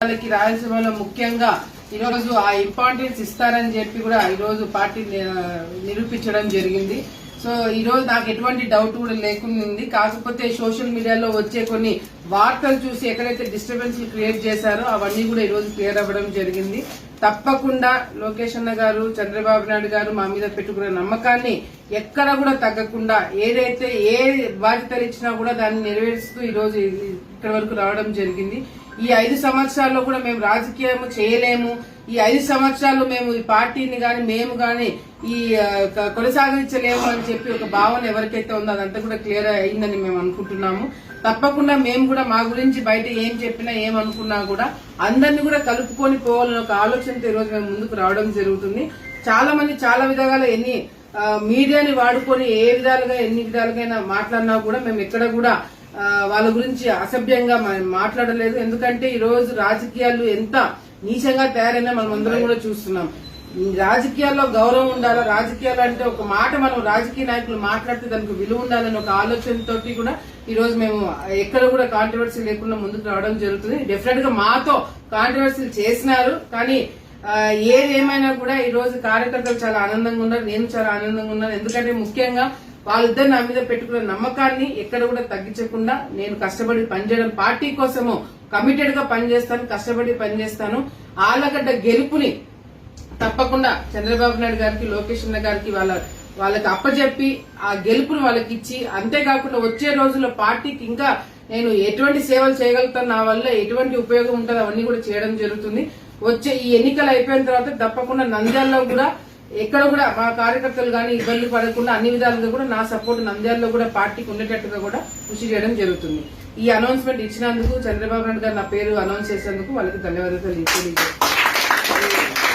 వాళ్ళకి రాజ్యసభలో ముఖ్యంగా ఈరోజు ఆ ఇంపార్టెన్స్ ఇస్తారని చెప్పి కూడా ఈరోజు పార్టీ నిరూపించడం జరిగింది. సో ఈ రోజు నాకు ఎటువంటి డౌట్ కూడా లేకుండా కాకపోతే సోషల్ మీడియాలో వచ్చే కొన్ని వార్తలు చూసి ఎక్కడైతే డిస్టర్బెన్స్ క్రియేట్ చేశారో అవన్నీ కూడా ఈ రోజు క్లియర్ అవ్వడం జరిగింది. తప్పకుండా లోకేష్ అన్న గారు చంద్రబాబు నాయుడు గారు మా మీద పెట్టుకున్న నమ్మకాన్ని ఎక్కడ కూడా తగ్గకుండా ఏదైతే ఏ బాధ్యతలు ఇచ్చినా కూడా దాన్ని నెరవేరుస్తూ ఈరోజు ఇక్కడి వరకు రావడం జరిగింది. ఈ ఐదు సంవత్సరాల్లో కూడా మేము రాజకీయం చేయలేము. ఈ ఐదు సంవత్సరాలు మేము ఈ పార్టీని గాని మేము గాని ఈ కొనసాగించలేము అని చెప్పి ఒక భావన ఎవరికైతే ఉందో అదంతా కూడా క్లియర్ అయిందని మేము అనుకుంటున్నాము. తప్పకుండా మేము కూడా మా గురించి బయట ఏం చెప్పినా ఏమనుకున్నా కూడా అందరినీ కూడా కలుపుకొని పోవాలని ఒక ఆలోచనతో ఈరోజు మేము ముందుకు రావడం జరుగుతుంది. చాలా మంది చాలా విధాలుగా ఎన్ని మీడియాని వాడుకొని ఏ విధాలుగా ఎన్ని విధాలుగా మాట్లాడినా కూడా మేము ఎక్కడ కూడా వాళ్ళ గురించి అసభ్యంగా మాట్లాడలేదు. ఎందుకంటే ఈ రోజు రాజకీయాలు ఎంత నీచంగా తయారైనా మనం అందరం కూడా చూస్తున్నాం. రాజకీయాల్లో గౌరవం ఉండాలా? రాజకీయాలు అంటే ఒక మాట మనం రాజకీయ నాయకులు మాట్లాడితే దానికి విలువ ఉండాలని ఒక ఆలోచనతోటి కూడా ఈ రోజు మేము ఎక్కడ కూడా కాంట్రవర్సీ లేకుండా ముందుకు రావడం జరుగుతుంది. డెఫినెట్గా మాతో కాంట్రవర్సీలు చేసినారు. కానీ ఏది ఏమైనా కూడా ఈ రోజు కార్యకర్తలు చాలా ఆనందంగా ఉన్నారు. నేను చాలా ఆనందంగా ఉన్నాను. ఎందుకంటే ముఖ్యంగా వాళ్ళిద్దరు నా మీద పెట్టుకున్న నమ్మకాన్ని ఎక్కడ కూడా తగ్గించకుండా నేను కష్టపడి పనిచేయడం పార్టీ కోసము కమిటెడ్గా పనిచేస్తాను కష్టపడి పనిచేస్తాను. ఆలగడ్డ గెలుపుని తప్పకుండా చంద్రబాబు నాయుడు గారికి లోకేష్ అన్న గారికి వాళ్ళ వాళ్ళకి అప్పచెప్పి ఆ గెలుపును వాళ్ళకి ఇచ్చి అంతేకాకుండా వచ్చే రోజుల్లో పార్టీకి ఇంకా నేను ఎటువంటి సేవలు చేయగలుగుతాను నా వల్ల ఎటువంటి ఉపయోగం ఉంటుంది అవన్నీ కూడా చేయడం జరుగుతుంది. వచ్చే ఈ ఎన్నికలు అయిపోయిన తర్వాత తప్పకుండా నంద్యాలలో కూడా ఎక్కడ కూడా మా కార్యకర్తలు కానీ ఇబ్బందులు పడకుండా అన్ని విధాలుగా కూడా నా సపోర్ట్ నంద్యాలలో కూడా పార్టీకి ఉండేటట్టుగా కూడా కృషి చేయడం జరుగుతుంది. ఈ అనౌన్స్మెంట్ ఇచ్చినందుకు చంద్రబాబు నాయుడు గారు నా పేరు అనౌన్స్ చేసినందుకు వాళ్ళకి ధన్యవాదాలు తెలియజేస్తాను